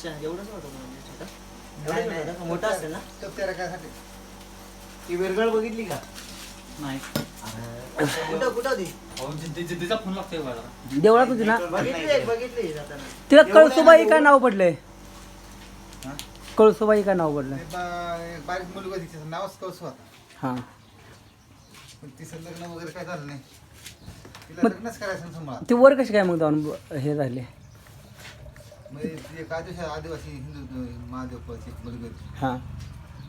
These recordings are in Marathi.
अच्छा एवढंच होतं म्हणजे छोटं? एवढंच होतं? का? मोठं असेल ना? ती वेरगळ बघितली का? नाही. कुठं कुठं? होती? अहो, जिद्दी- जिद्दीचा फोन लागतोय मला देवळात होती ना? बघितली बघितली जाताना. तिला कळसुबाई काय नाव पडलंय? हा? कळसुबाई काय नाव पडलंय? ते बारीक मुलगा तिचं नावच कौसू होता हा. पण तिचं लग्न वगैरे काय झालं नाही. तिला लग्नच करायचं ते वर कसे काय मग जाऊन ब- हे झाले? ती आदिवासी आदिवासी हिंदू हा.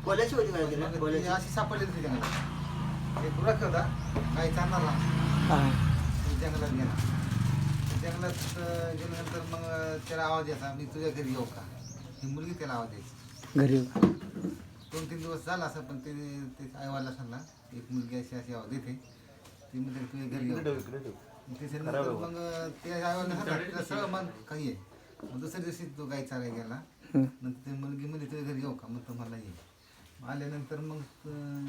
कोल्याची होती काय तिला कोल्याची अशी सापडली होती जंगलात. एक होता काही हा. तो जंगलात गेला. जंगलात गेल्यानंतर मग त्याला आवाज यायचा मी तुझ्या घरी येऊ का? ही मुलगी त्याला आवाज द्यायची घरी दोन तीन दिवस झाला असं पण ते ते आईवाला सांगला एक मुलगी अशी अशी आवाज देते. ती म्हणजे तुझ्या घरी येऊ त्याच्यानंतर मग ते आईवाला सगळं मन काही आहे. मग दुसऱ्या दिवशी तो गाई चारायला गेला. नंतर ते मुलगी म्हणजे तुझ्या घरी येऊ का? मग तुम्हाला ये. मग आल्यानंतर मग अं,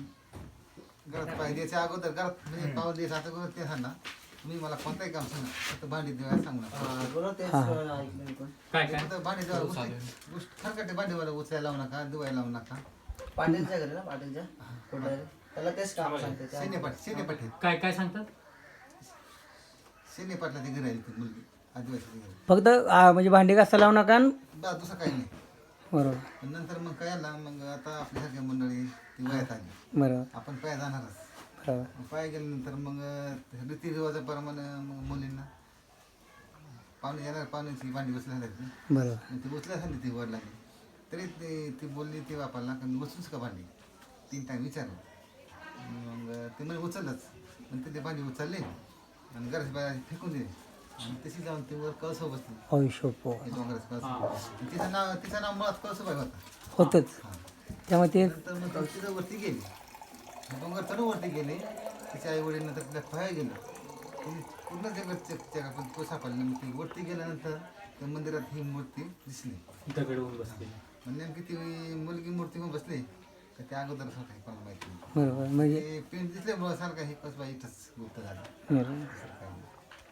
घरात पाय द्यायच्या अगोदर घरात म्हणजे पाव द्यायचं आता अगोदर ते सांगा तुम्ही मला कोणताही काम सांगा फक्त भांडी देवायला सांगू नका. हा, बरोबर तेच हा. ऐकलं मी पण. काय काय? फक्त भांडी देवायला गोष्टी गोष्ट खरकटे भांडीवाला उचलायला लावू नका धुवायला लावू नका. पाटीलच्या घरी ना पाटीलच्या? कुठं त्याला तेच काम सांगते त्या- शेनेपाट शेनेपाट आहे काय काय सांगतात? शेनेपाटला ते घर आहे ती मुलगी. आदिवासी फक्त आ, म्हणजे भांडी घासा लावू नका आणि- बा दुसरं काही नाही. बरोबर. पण नंतर मग काय आला मग आता आपल्यासारख्या मंडळी ती वयात आली. बरोबर. आपण पाया जाणारच. बरोबर. मग पाया गेल्यानंतर मग अं, रीतिरिवाजाप्रमाणे मग मुलींना पाहुणे येणार पाहुण्याची भांडी उचलायला लागली बरोबर. मग ती उचलायला ती वर लागली तरी ती ती बोलली ती बापाला का मी उचलूच का भांडी? तीन टाईम विचारलं. मग ते म्हणजे उचललंच मग ते भांडी उचलले आणि घराच्या बाहेर फेकून दिले. आणि तशी जाऊन ती वर कळसं बसली. हे डोंगराचं कळसं. तिचं नाव तिचं नाव मुळात कळसुबाई होता. होतच. त्यामुळे ते नंतर मग ती तिथं वरती गेली. डोंगर चढून वरती गेले. तिच्या आई वडील तिला खोया गेलं ती पूर्ण जगात चेक चेक आपण तो सापडला मग ती वरती गेल्यानंतर त्या मंदिरात ही मूर्ती दिसली. दगड होऊन बसले. मग नेमकी ती मुलगी मूर्ती होऊन बसली. का त्या अगोदर होता कोणाला माहिती नाही. बरोबर. म्हणजे ते पेंट दिसल्यामुळं सारखं हे कसं बाई इथंच गुप्त झालं. बरोबर. दुसरं काही नाही.